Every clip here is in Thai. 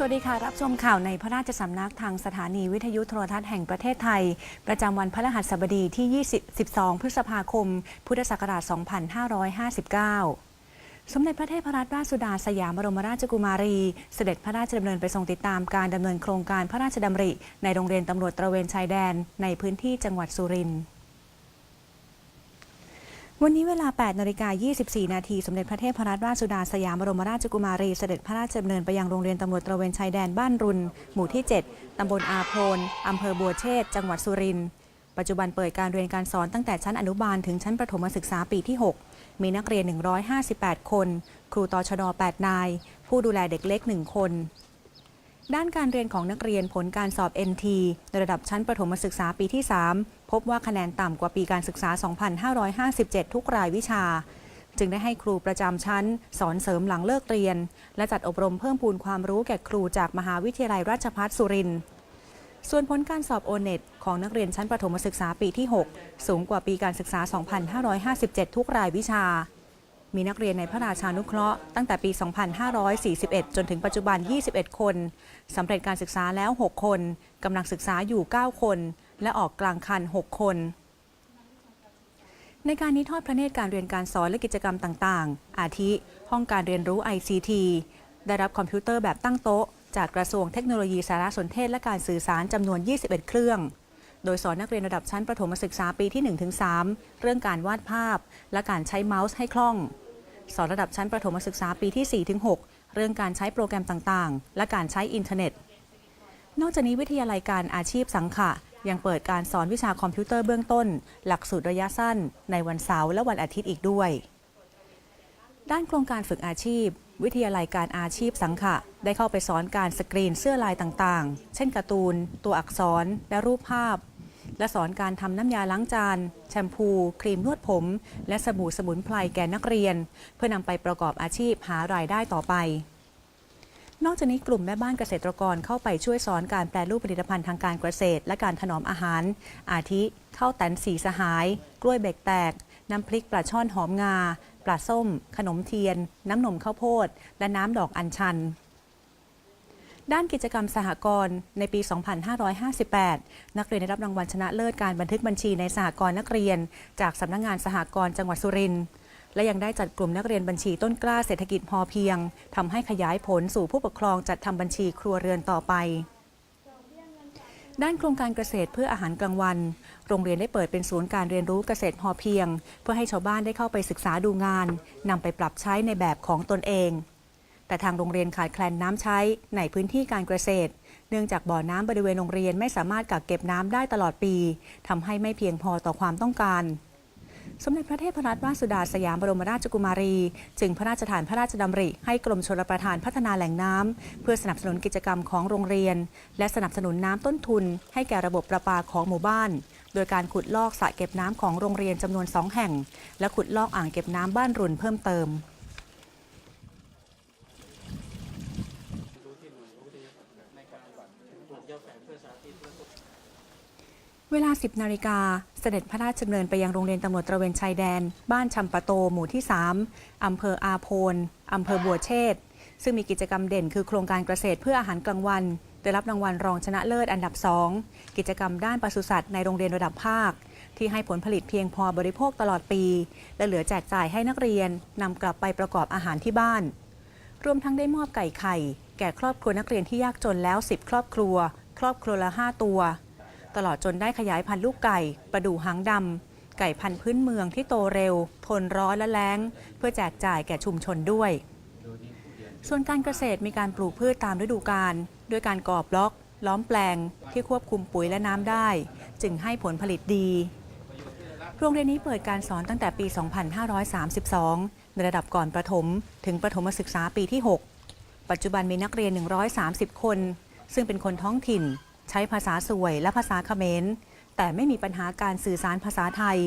สวัสดีค่ะ รับชมข่าวในพระราชสำนักทางสถานีวิทยุโทรทัศน์แห่งประเทศไทย ประจำวันพฤหัสบดีที่ 22 พฤษภาคม พุทธศักราช 2559สมเด็จพระเทพรัตนราชสุดาสยามบรมราชกุมารี เสด็จพระราชดำเนินไปทรงติดตามการดำเนินโครงการพระราชดำริ ในโรงเรียนตำรวจตระเวนชายแดนในพื้นที่จังหวัดสุรินทร์ วันนี้เวลา 8นาฬิกา24 นาที สมเด็จพระเทพรัตนราชสุดาสยามบรมราชกุมารี เสด็จพระราชดำเนินไปยังโรงเรียนตำรวจตระเวนชายแดนบ้านรุน หมู่ที่ 7 ตำบลอาโพนอำเภอบัวเชษจังหวัดสุรินทร์ ปัจจุบันเปิดการเรียนการสอนตั้งแต่ชั้นอนุบาลถึงชั้นประถมศึกษาปีที่ 6 มีนักเรียน 158 คน ครูตชด 8 นาย ผู้ดูแลเด็กเล็ก 1 คน ด้านการเรียนของนักเรียนผลการสอบ NT ในระดับชั้นประถมศึกษาปีที่ 3 พบว่าคะแนนต่ำกว่าปีการศึกษา 2557 ทุกรายวิชา จึงได้ให้ครูประจำชั้น สอนเสริมหลังเลิกเรียน และจัดอบรมเพิ่มพูนความรู้แก่ครูจากมหาวิทยาลัยราชภัฏสุรินทร์ส่วนผลการสอบโอเน็ตของนักเรียนชั้นประถมศึกษาปีที่ 6 สูงกว่าปีการศึกษา 2557 ทุกรายวิชา มีนักเรียนในพระราชานุเคราะห์ตั้งแต่ปี 2541 จนถึงปัจจุบัน 21 คนสำเร็จการศึกษาแล้ว 6 คนกำลังศึกษาอยู่ 9 คน และออกกลางคัน 6 คน ในการนี้ทอดพระเนตรการเรียนการสอนและกิจกรรมต่าง ๆ อาทิ ห้องการเรียนรู้ ICT ได้รับคอมพิวเตอร์แบบตั้งโต๊ะ จากกระทรวงเทคโนโลยีสารสนเทศและการสื่อสารจำนวน 21 เครื่อง โดยสอนนักเรียนระดับชั้นประถมศึกษาปีที่ 1-3 เรื่องการวาดภาพ และการใช้เมาส์ให้คล่อง สอนระดับชั้นประถมศึกษาปีที่ 4-6 เรื่องการใช้โปรแกรมต่างๆ และการใช้อินเทอร์เน็ต นอกจากนี้วิทยาลัยการอาชีพสังขะยังเปิดการสอนวิชาคอมพิวเตอร์เบื้องต้น หลักสูตรระยะสั้น ในวันเสาร์และวันอาทิตย์อีกด้วย ด้านโครงการฝึกอาชีพ วิทยาลัยการอาชีพสังขะ ได้เข้าไปสอนการสกรีนเสื้อลายต่างๆ เช่นการ์ตูน ตัวอักษร และรูปภาพ และสอนการทำน้ำยาล้างจาน แชมพู ครีมนวดผม และสบู่สมุนไพรแก่นักเรียน เพื่อนำไปประกอบอาชีพหารายได้ต่อไปนอกจากนี้กลุ่มแม่บ้านเกษตรกรเข้าไปช่วยสอนการแปรรูปผลิตภัณฑ์ทางการเกษตร และการถนอมอาหาร อาทิข้าวแตนสีสหาย กล้วยเบกแตก น้ำพริกปลาช่อนหอมงา ลาส้ม ขนมเทียน น้ำนมข้าวโพด และน้ำดอกอัญชัน ด้านกิจกรรมสหกรณ์ในปี 2558 นักเรียนได้รับรางวัลชนะเลิศการบันทึกบัญชีในสหกรณ์นักเรียน จากสำนักงานสหกรณ์จังหวัดสุรินทร์และยังได้จัดกลุ่มนักเรียนบัญชีต้นกล้าเศรษฐกิจพอเพียงทำให้ขยายผลสู่ผู้ปกครองจัดทำบัญชีครัวเรือนต่อไป ด้านโครงการเกษตรเพื่ออาหารกลางวัน โรงเรียนได้เปิดเป็นศูนย์การเรียนรู้เกษตรพอเพียง เพื่อให้ชาวบ้านได้เข้าไปศึกษาดูงานนำไปปรับใช้ในแบบของตนเอง แต่ทางโรงเรียนขาดแคลนน้ำใช้ในพื้นที่การเกษตร เนื่องจากบ่อน้ำบริเวณโรงเรียนไม่สามารถกักเก็บน้ำได้ตลอดปีทำให้ไม่เพียงพอต่อความต้องการ สมเด็จพระเทพรัตนราชสุดาสยามบรมราชกุมารี จึงพระราชทานพระราชดำริให้กรมชลประทานพัฒนาแหล่งน้ำเพื่อสนับสนุนกิจกรรมของโรงเรียน และสนับสนุนน้ำต้นทุน ให้แก่ระบบประปาของหมู่บ้าน โดยการขุดลอกสระเก็บน้ำของโรงเรียนจำนวนสองแห่ง และขุดลอกอ่างเก็บน้ำบ้านรุนเพิ่มเติม เวลา 10 นาฬิกา เสด็จพระราชดำเนินไปยังโรงเรียนตำรวจตระเวนชายแดน บ้านชำปะโต หมู่ที่ 3 อำเภออาโพน อำเภอบัวเชษซึ่งมีกิจกรรมเด่นคือโครงการเกษตรเพื่ออาหารกลางวัน ได้รับรางวัลรองชนะเลิศอันดับ 2 กิจกรรมด้านปศุสัตว์ในโรงเรียนระดับภาค ที่ให้ผลผลิตเพียงพอบริโภคตลอดปี และเหลือแจกจ่ายให้นักเรียนนำกลับไปประกอบอาหารที่บ้าน รวมทั้งได้มอบไก่ไข่ แก่ครอบครัวนักเรียนที่ยากจนแล้ว 10 ครอบครัว ครอบครัวละ 5 ตัว ตลอดจนได้ขยายพันธุ์ลูกไก่ ประดูหางดำ ไก่พันธุ์พื้นเมืองที่โตเร็ว ทนร้อนและแล้ง เพื่อแจกจ่ายแก่ชุมชนด้วย ส่วนการเกษตรมีการปลูกพืชตามฤดูกาลด้วยการก่อบล็อก ล้อมแปลง ที่ควบคุมปุ๋ยและน้ำได้ จึงให้ผลผลิตดี โรงเรียนนี้เปิดการสอนตั้งแต่ปี 2532 ในระดับก่อนประถม ถึงประถมศึกษาปีที่ 6 ปัจจุบันมีนักเรียน 130 คน ซึ่งเป็นคนท้องถิ่น ใช้ภาษาสวยและภาษาเขมร แต่ไม่มีปัญหาการสื่อสารภาษาไทย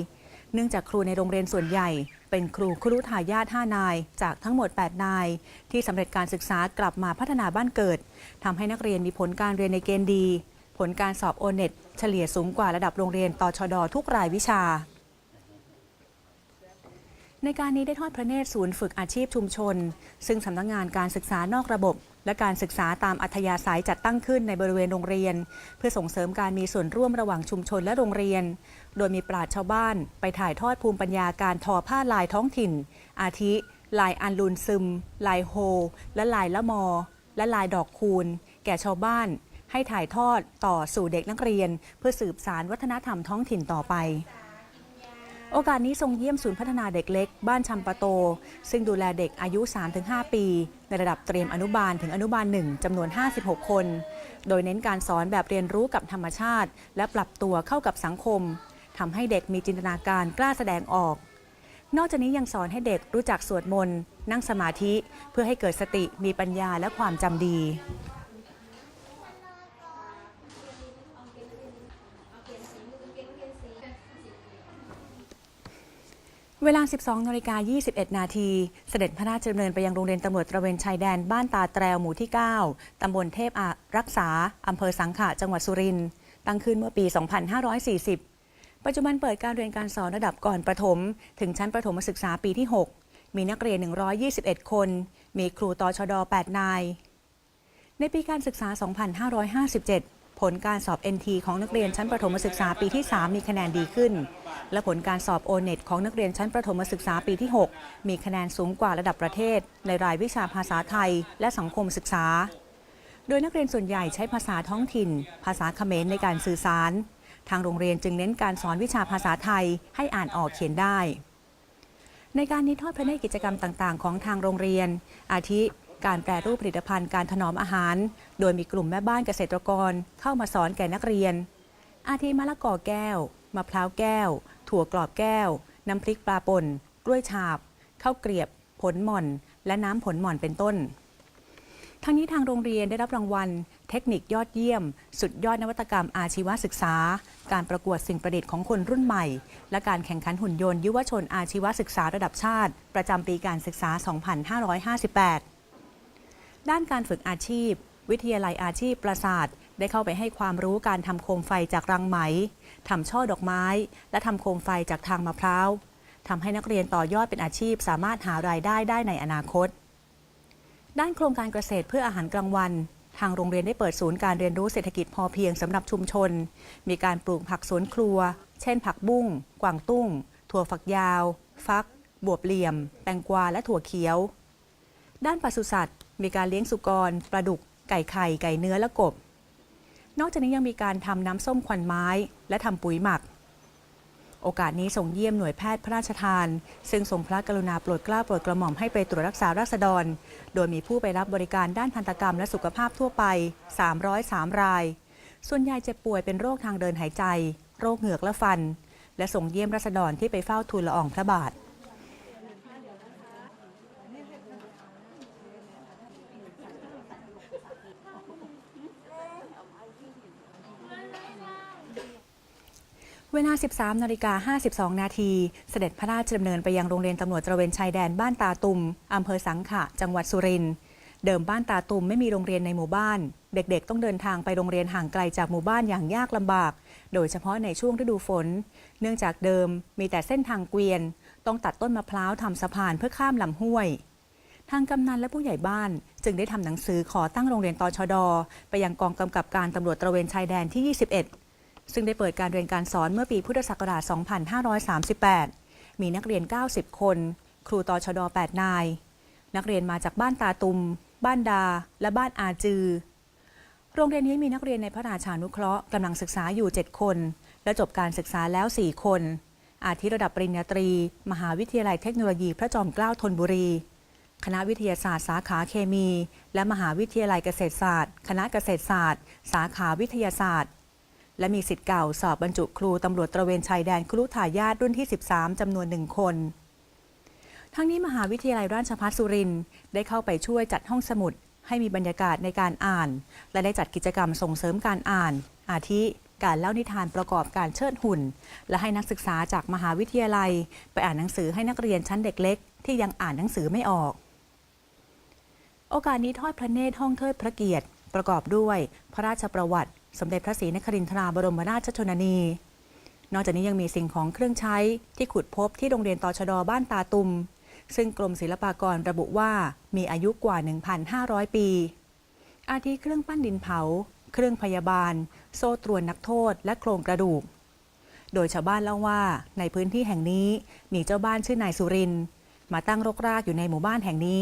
เนื่องจากครูในโรงเรียนส่วนใหญ่ เป็นครูครุทายาท5นาย จากทั้งหมด 8 นาย ที่สำเร็จการศึกษากลับมาพัฒนาบ้านเกิดทำให้นักเรียนมีผลการเรียนในเกณฑ์ดี ผลการสอบโอเน็ตเฉลี่ยสูงกว่าระดับโรงเรียนต่อชดทุกรายวิชาในการนี้ได้ทอดพระเนตรศูนย์ฝึกอาชีพชุมชน ซึ่งสำนักงานการศึกษานอกระบบ และการศึกษาตามอัธยาศัยจัดตั้งขึ้นในบริเวณโรงเรียน เพื่อส่งเสริมการมีส่วนร่วมระหว่างชุมชนและโรงเรียน โดยมีปราชญ์ชาวบ้าน ไปถ่ายทอดภูมิปัญญาการทอผ้าลายท้องถิ่น อาทิ ลายอันลูนซึม ลายโฮ และลายละมอ และลายดอกคูณ แก่ชาวบ้าน ให้ถ่ายทอดต่อสู่เด็กนักเรียน เพื่อสืบสารวัฒนธรรมท้องถิ่นต่อไปโอกาสนี้ทรงเยี่ยมศูนย์พัฒนาเด็กเล็ก บ้านชำปะโต ซึ่งดูแลเด็กอายุ 3-5 ปี ในระดับเตรียมอนุบาลถึงอนุบาลหนึ่งจำนวน 56 คน โดยเน้นการสอนแบบเรียนรู้กับธรรมชาติ และปรับตัวเข้ากับสังคมทำให้เด็กมีจินตนาการกล้าแสดงออก นอกจากนี้ยังสอนให้เด็กรู้จักสวดมนต์นั่งสมาธิ เพื่อให้เกิดสติมีปัญญาและความจำดี เวลา 12นาฬิกา21 นาที เสด็จพระราชดำเนินไปยังโรงเรียนตำรวจตระเวนชายแดนบ้านตาแตรวหมู่ที่ 9 ตำบลเทพอารักษา อำเภอสังขะ จังหวัดสุรินทร์ ตั้งขึ้นเมื่อปี 2540 ปัจจุบันเปิดการเรียนการสอนระดับก่อนประถม ถึงชั้นประถมศึกษาปีที่ 6 มีนักเรียน 121 คน มีครูตชด 8 นาย ในปีการศึกษา 2557 ผลการสอบ NT ของนักเรียนชั้นประถมศึกษาปีที่ 3 มีคะแนนดีขึ้น และผลการสอบ O-NET ของนักเรียนชั้นประถมศึกษาปีที่ 6 มีคะแนนสูงกว่าระดับประเทศ ในรายวิชาภาษาไทยและสังคมศึกษา โดยนักเรียนส่วนใหญ่ใช้ภาษาท้องถิ่น ภาษาเขมรในการสื่อสาร ทางโรงเรียนจึงเน้นการสอนวิชาภาษาไทยให้อ่านออกเขียนได้ ในการนี้ทอดพระเนตรกิจกรรมต่าง ๆ ของทางโรงเรียน อาทิ การแปรรูปผลิตภัณฑ์การถนอมอาหาร โดยมีกลุ่มแม่บ้านเกษตรกรเข้ามาสอนแก่นักเรียน อาทิมะละกอแก้ว มะพร้าวแก้ว ถั่วกรอบแก้ว น้ำพริกปลาป่น กล้วยฉาบ ข้าวเกรียบ ผลหม่อน และน้ำผลหม่อนเป็นต้น ทั้งนี้ทางโรงเรียนได้รับรางวัล เทคนิคยอดเยี่ยม สุดยอดนวัตกรรมอาชีวศึกษา การประกวดสิ่งประดิษฐ์ของคนรุ่นใหม่ และการแข่งขันหุ่นยนต์ยุวชนอาชีวศึกษาระดับชาติ ประจำปีการศึกษา 2558 ด้านการฝึกอาชีพ วิทยาลัยอาชีพประสาท ได้เข้าไปให้ความรู้การทำโคมไฟจากรังไหมทำช่อดอกไม้ และทำโคมไฟจากทางมะพร้าวทำให้นักเรียนต่อยอดเป็นอาชีพสามารถหารายได้ได้ในอนาคต ด้านโครงการเกษตรเพื่ออาหารกลางวัน ทางโรงเรียนได้เปิดศูนย์การเรียนรู้เศรษฐกิจพอเพียงสำหรับชุมชน มีการปลูกผักสวนครัว เช่น ผักบุ้ง กวางตุ้ง ถั่วฝักยาว ฟัก บวบเหลี่ยม แตงกวา และถั่วเขียว ด้านปศุสัตว์มีการเลี้ยงสุกรปลาดุก ไก่ไข่ ไก่เนื้อและกบ นอกจากนี้ยังมีการทำน้ำส้มควันไม้ และทำปุ๋ยหมัก โอกาสนี้ส่งเยี่ยมหน่วยแพทย์พระราชทาน ซึ่งทรงพระกรุณาโปรดเกล้าโปรดกระหม่อมให้ไปตรวจรักษาราษฎร โดยมีผู้ไปรับบริการด้านทันตกรรมและสุขภาพทั่วไป 303 ราย ส่วนใหญ่เจ็บป่วยเป็นโรคทางเดินหายใจ โรคเหงือกและฟัน และส่งเยี่ยมราษฎรที่ไปเฝ้าทูลละอองพระบาท เวลา 13 นาฬิกา 52 นาที เสด็จพระราชดำเนินไปยังโรงเรียนตำรวจตระเวนชายแดนบ้านตาตุมอำเภอสังขะ จังหวัดสุรินทร์เดิมบ้านตาตุมไม่มีโรงเรียนในหมู่บ้าน เด็กๆ ต้องเดินทางไปโรงเรียนห่างไกลจากหมู่บ้านอย่างยากลำบาก โดยเฉพาะในช่วงฤดูฝน เนื่องจากเดิมมีแต่เส้นทางเกวียน ต้องตัดต้นมะพร้าวทำสะพานเพื่อข้ามลำห้วย ทางกำนันและผู้ใหญ่บ้าน จึงได้ทำหนังสือขอตั้งโรงเรียนตชด ไปยังกองกำกับการตำรวจตระเวนชายแดนที่ 21 ซึ่งได้เปิดการเรียนการสอนเมื่อปีพุทธศักราช 2538 มีนักเรียน 90 คน ครูตชด 8 นาย นักเรียนมาจากบ้านตาตุม บ้านดา และบ้านอาจือ โรงเรียนนี้มีนักเรียนในพระราชานุเคราะห์กำลังศึกษาอยู่ 7 คน และจบการศึกษาแล้ว 4 คน อาทิระดับปริญญาตรี มหาวิทยาลัยเทคโนโลยี พระจอมเกล้าธนบุรี คณะวิทยาศาสตร์สาขาเคมี และมหาวิทยาลัยเกษตรศาสตร์ คณะเกษตรศาสตร์ สาขาวิทยาศาสตร์ และมีสิทธิ์เก่าสอบบรรจุครูตำรวจตระเวนชายแดนครุทายาทรุ่นที่ 13 จำนวนหนึ่งคน ทั้งนี้มหาวิทยาลัยราชภัฏสุรินทร์ได้เข้าไปช่วยจัดห้องสมุด ให้มีบรรยากาศในการอ่าน และได้จัดกิจกรรมส่งเสริมการอ่าน อาทิการเล่านิทานประกอบการเชิดหุ่น และให้นักศึกษาจากมหาวิทยาลัย ไปอ่านหนังสือให้นักเรียนชั้นเด็กเล็ก ที่ยังอ่านหนังสือไม่ออก โอกาสนี้ทอดพระเนตรห้องเทิดพระเกียรติ ประกอบด้วย พระราชประวัติ สมเด็จพระศรีนครินทราบรมราชชนนี นอกจากนี้ยังมีสิ่งของเครื่องใช้ที่ขุดพบที่โรงเรียนตชดบ้านตาตุม ซึ่งกรมศิลปากรระบุว่ามีอายุกว่า 1,500 ปี อาทิเครื่องปั้นดินเผา เครื่องพยาบาล โซ่ตรวนนักโทษ และโครงกระดูก โดยชาวบ้านเล่าว่าในพื้นที่แห่งนี้มีเจ้าบ้านชื่อนายสุริน มาตั้งรกรากอยู่ในหมู่บ้านแห่งนี้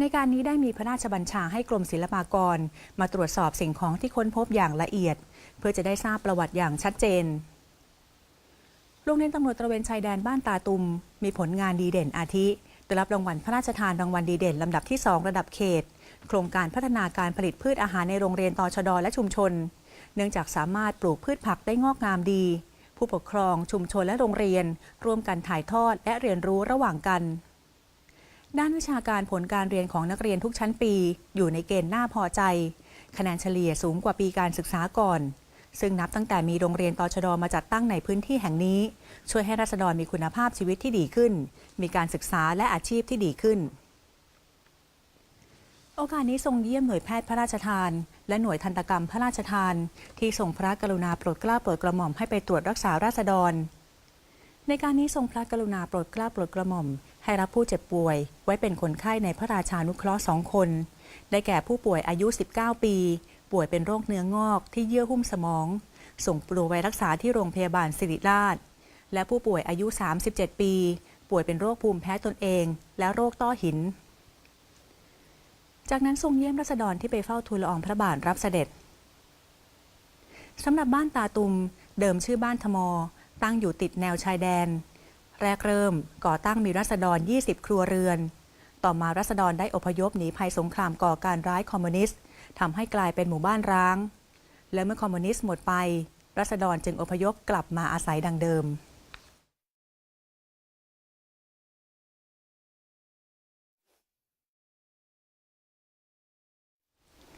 ในการนี้ได้มีพระราชบัญชาให้กรมศิลปากร มาตรวจสอบสิ่งของที่ค้นพบอย่างละเอียด เพื่อจะได้ทราบประวัติอย่างชัดเจนโรงเรียนตำรวจตระเวนชายแดนบ้านตาตุม มีผลงานดีเด่นอาทิได้รับรางวัลพระราชทานรางวัลดีเด่นลำดับที่ 2 ระดับเขต โครงการพัฒนาการผลิตพืชอาหารในโรงเรียนตชดและชุมชน เนื่องจากสามารถปลูกพืชผักได้งอกงามดี ผู้ปกครองชุมชนและโรงเรียน ร่วมกันถ่ายทอดและเรียนรู้ระหว่างกัน ด้านวิชาการผลการเรียนของนักเรียนทุกชั้นปี อยู่ในเกณฑ์น่าพอใจ คะแนนเฉลี่ยสูงกว่าปีการศึกษาก่อน ซึ่งนับตั้งแต่มีโรงเรียนตชดมาจัดตั้งในพื้นที่แห่งนี้ ช่วยให้ราษฎรมีคุณภาพชีวิตที่ดีขึ้น มีการศึกษาและอาชีพที่ดีขึ้น โอกาสนี้ทรงเยี่ยมหน่วยแพทย์พระราชทาน และหน่วยทันตกรรมพระราชทาน ที่ทรงพระกรุณาโปรดเกล้าโปรดกระหม่อมให้ไปตรวจรักษาราษฎรในการนี้ทรงพระกรุณาโปรดเกล้าโปรดกระหม่อม ให้รับผู้เจ็บป่วย ไว้เป็นคนไข้ในพระราชานุเคราะห์สองคน ได้แก่ผู้ป่วยอายุ 19 ปี ป่วยเป็นโรคเนื้องอกที่เยื่อหุ้มสมอง ส่งตัวไว้รักษาที่โรงพยาบาลศิริราช และผู้ป่วยอายุ 37 ปี ป่วยเป็นโรคภูมิแพ้ตนเอง และโรคต้อหิน จากนั้นทรงเยี่ยมรัษฎรที่ไปเฝ้าทูลละอองพระบาทรับเสด็จสำหรับบ้านตาตุม เดิมชื่อบ้านทม ตั้งอยู่ติดแนวชายแดน แรกเริ่มก่อตั้งมีรัษฎร 20 ครัวเรือน ต่อมารัษฎรได้อพยพหนีภัยสงครามก่อการร้ายคอมมิวนิสต์ทำให้กลายเป็นหมู่บ้านร้าง และเมื่อคอมมิวนิสต์หมดไป รัษฎรจึงอพยพกลับมาอาศัยดังเดิม